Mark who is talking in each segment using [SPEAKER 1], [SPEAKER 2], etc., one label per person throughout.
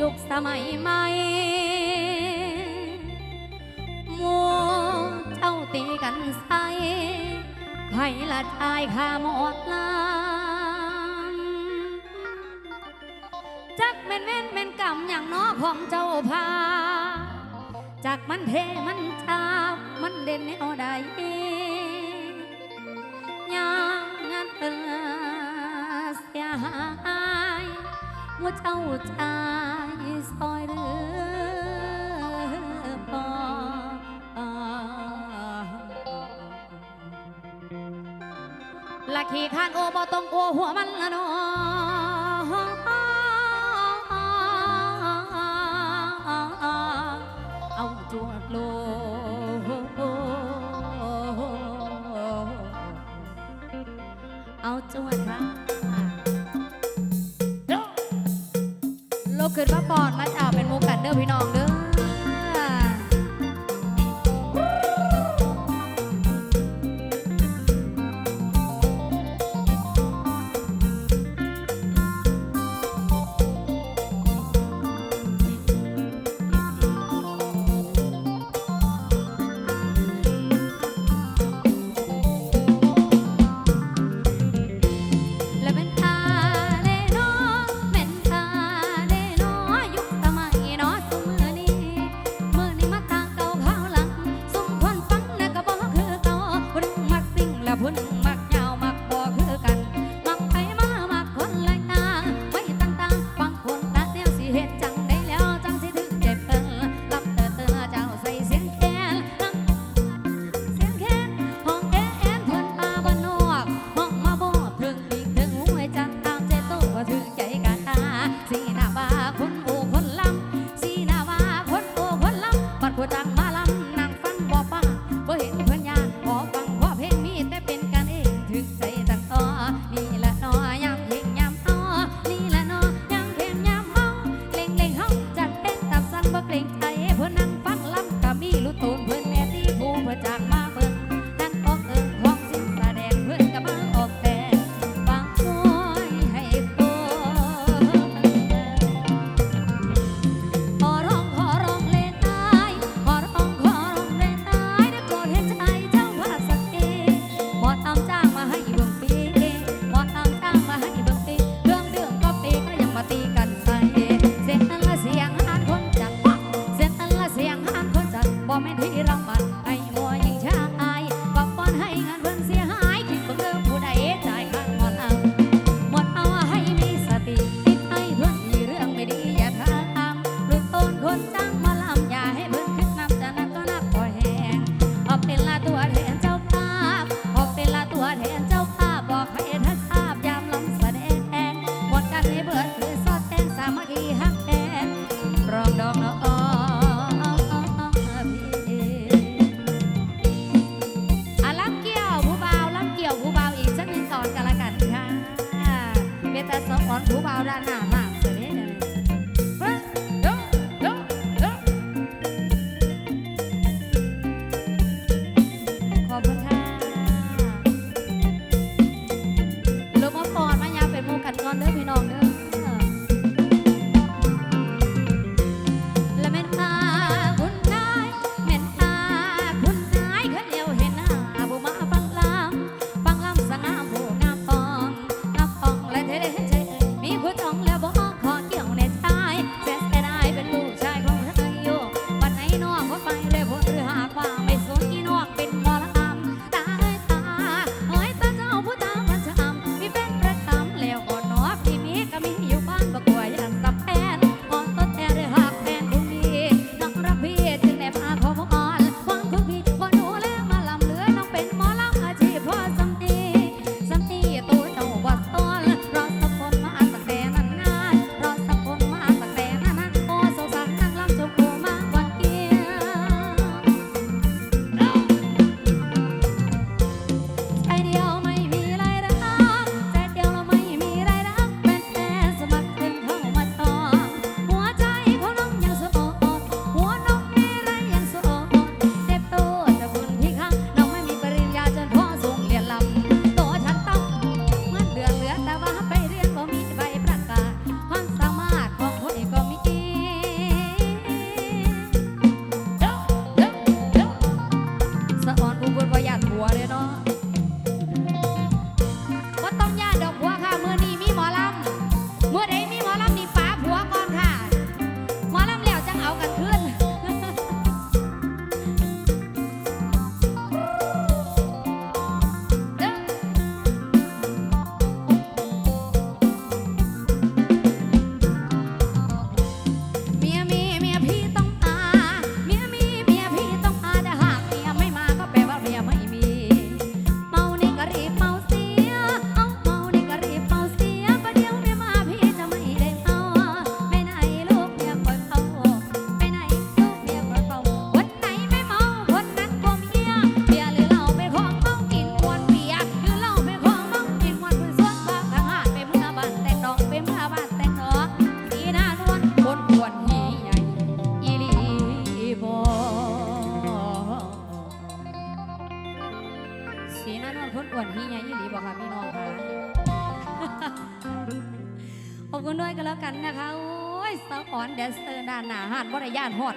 [SPEAKER 1] ยุคสมัยใหม่มูเจ้าตีกันใส่ใครละตายข้าหมดลานจักแม่นแม่นแม่นกรรมอย่างน้อของเจ้าพาจากมันเทมันจามันเด่นแนวใด ว่าเจ้าใจยซอยเรือปอละขี่ข้านโอบ่ต้องโอหัวมันละเนาะเอาจวดโลเอาจวดมา ป้าปอนมาเอ่าเป็นมูกันเด้อพี่น้องเด้อ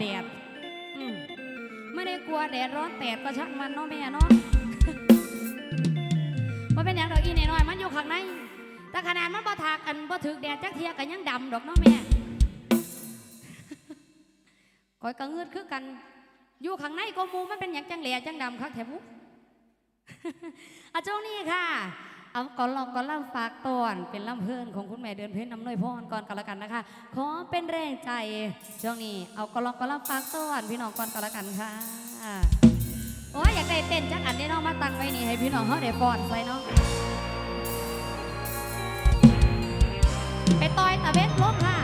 [SPEAKER 1] แดดมไม่ได้กลัวแดดร้อนแดดก็ช่างมันเนาะแม่เนาะมันเป็นอย่างดอกอีนน้อยมันอยู่ข้างใน แต่ขนาดมันบ่ถากันบ่ถึกแดดจักเทียกันยังดำดอกเนาะแม่คอยกระเงืดคือกัน อยู่ข้างในก็มูมันเป็นอย่างจังเหลียจังดำครับแถบุอาจงนี่ค่ะ เอาก่อนลองก่อนล่ำฝากตอนเป็นล่ำเพื่อนของคุณแม่เดินเพ็ญน้ำน้อยพรก่อนกันละกันนะคะ ขอเป็นแรงใจช่วงนี้เอาก่อนลองก่อนล่ำฝากตอนพี่น้องก่อนกันละกันค่ะโอ้ยอยากได้เต้นจักอันได้น้องมาตั้งไว้นี่ให้พี่น้องเขาได้ป้อนไปเนาะไปต่อยตะเวนลบค่ะ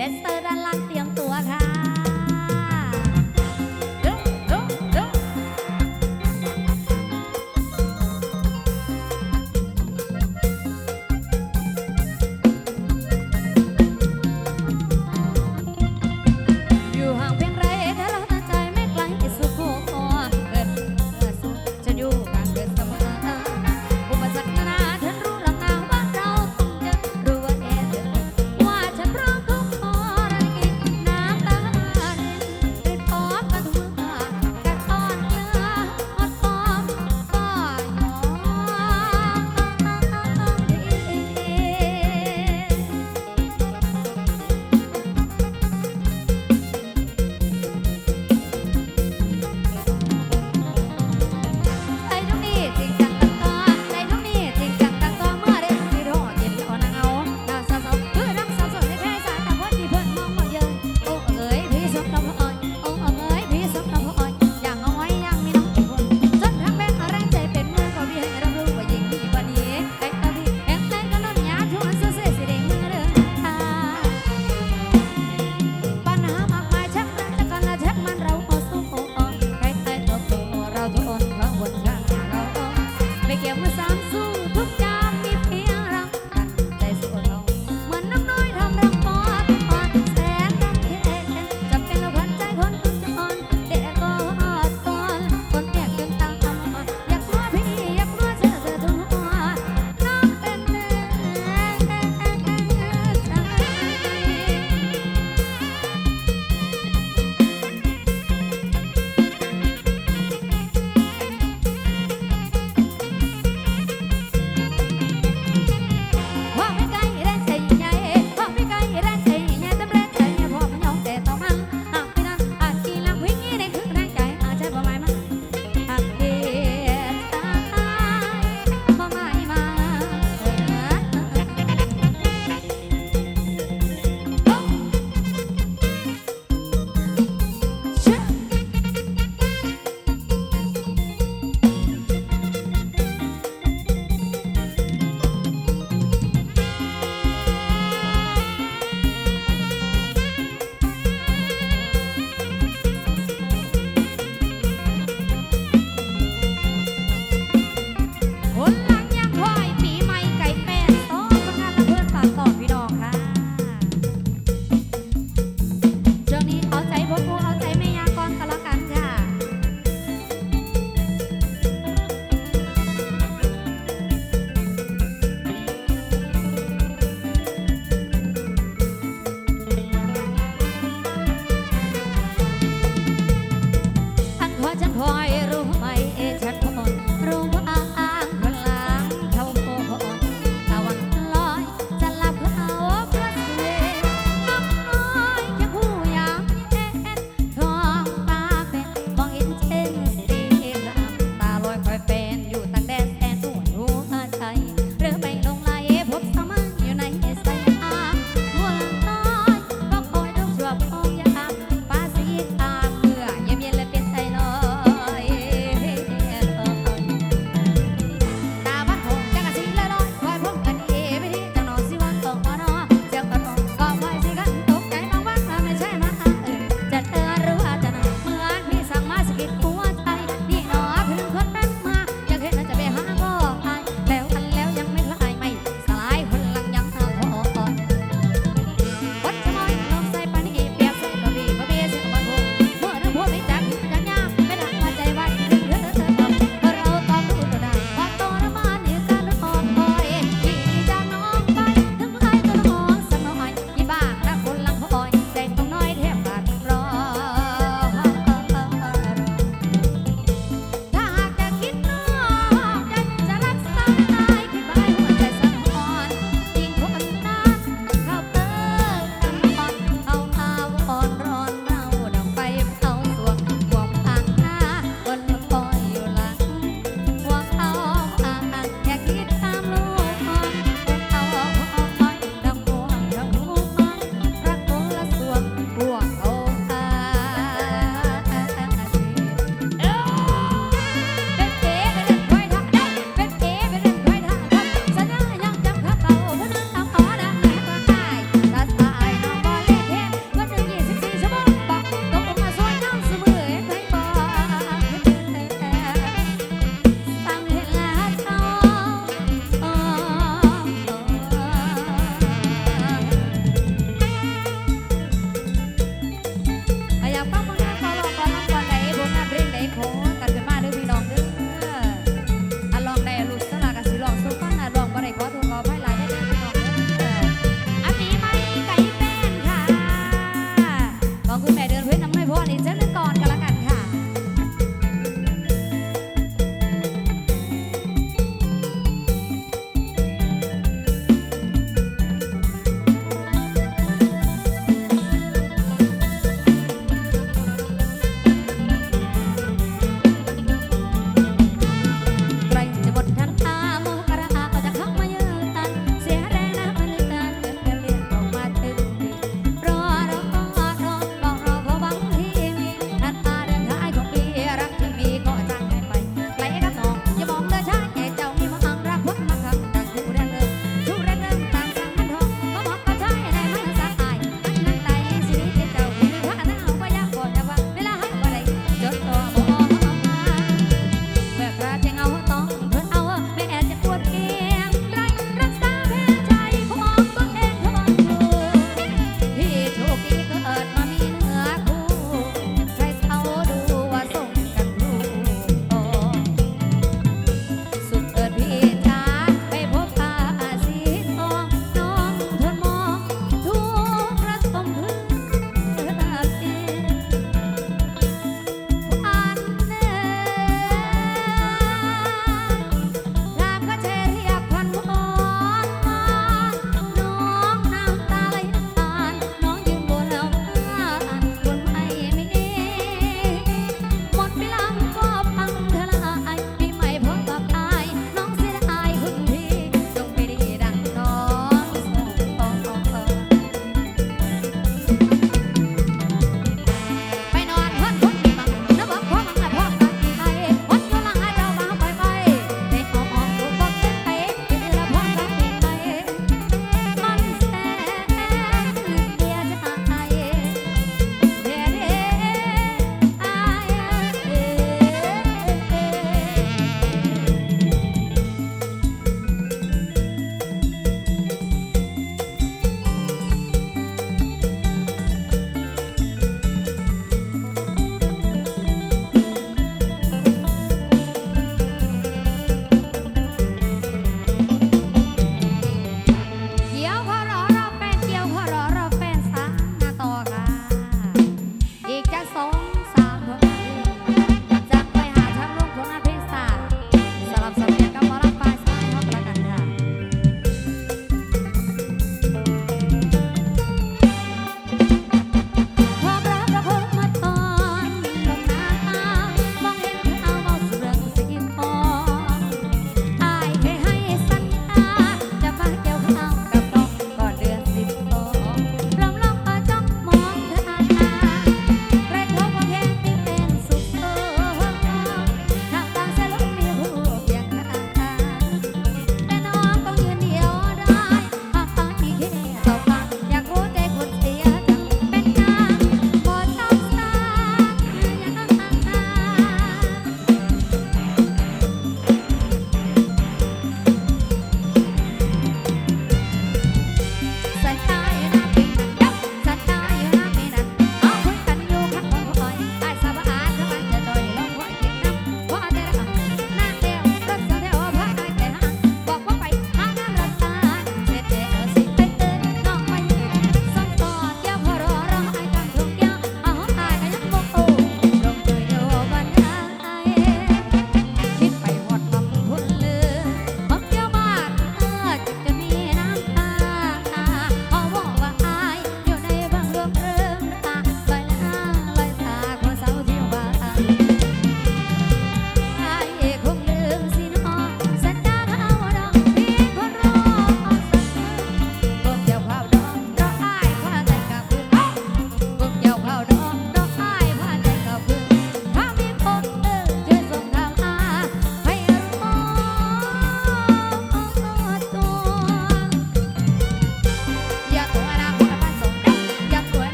[SPEAKER 1] Vanessa.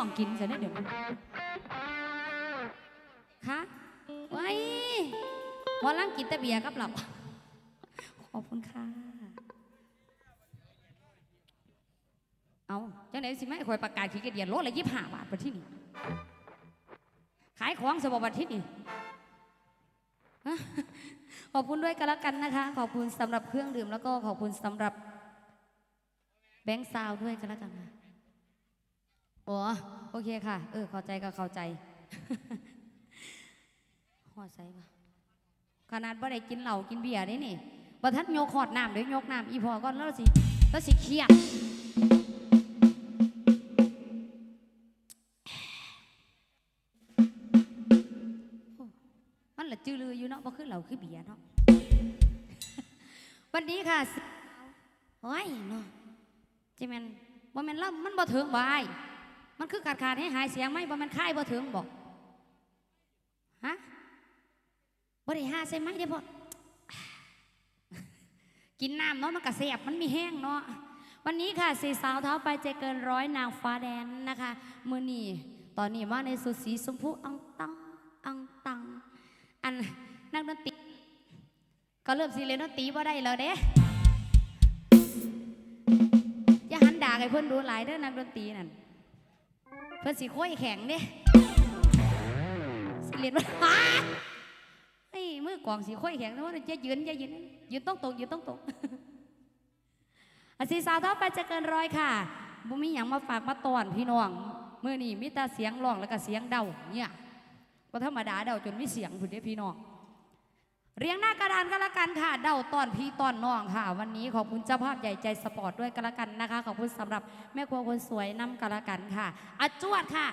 [SPEAKER 1] องกินซะได้เดี๋ยวคะไว้พอลังกินแต่เบียร์กับหลับ ขอบคุณค่ะ เอาจังไหนสิไม่คอยประกาศขี้เกียจโลละยี่ห้าบาทไปที่นี่ ขายของสบบัติที่นี่ขอบคุณด้วยกันแล้วกันนะคะ ขอบคุณสำหรับเครื่องดื่มแล้วก็ขอบคุณสำหรับแบงค์ซาวด้วยกันแล้วกันนะ อ๋อโอเคค่ะ เออ เข้าใจก็เข้าใจหอดใส่ปะขนาดว่ได้กินเหล้ากินเบียร์ได้นี่บ่ทันโยกขอดน้ำเดี๋ยวยกน้ำอีพอก่อนแล้วสิแล้วสิเครียดมันละจือลืออยู่เนาะบ่คือเหล้าคือเบียร์เนาะวันนี้ค่ะโอ้ยเนาะจิแมนบ่แมนล่ำมันบ่ถึงบาย มันคือขาดขาดให้หายเสียงไหมบ่แมนค่ายบ่ถึงบอกฮะบ่ได้ห้าใส่ไหมเด้อพ่อกินน้ำเนาะมันกระเสียบมันมีแห้งเนาะวันนี้ค่ะสีสาวเท้าไปใจเกินร้อยนางฟ้าแดนนะคะมือนี่ตอนนี้มาในสุดสีชมพูอังตังอังตังอันนักดนตรีก็เริ่มสิเลนดนตรีบ่าได้แล้วเด้อย่าหันด่าให้เพื่อนดูหลายเด้อนักดนตรีนั่น เพื่อนสีโค้ยแข็งเด้สิเรียนว่าไอ้มือกวางสีโค้ยแข็งนะว่าจะยืนจะยืนยืนต้องตรงยืนต้องตรงอาสีสาวเท่าไปจะเกินร้อยค่ะบุมีอย่างมาฝากมาตอนพี่น้องเมื่อนี่มีแต่เสียงร้องแล้วก็เสียงเดาเนี่ยก็ธรรมดาเดาจนไมีเสียงผุดเด้พี่น้อง เรียงหน้ากระดานกันละกันค่ะ เดาตอนพี่ตอนน้องค่ะ วันนี้ขอบคุณเจ้าภาพใหญ่ใจสปอร์ตด้วยกันละกันนะคะ ขอบคุณสำหรับแม่ครัวคนสวยนำกันละกันค่ะอจวดค่ะ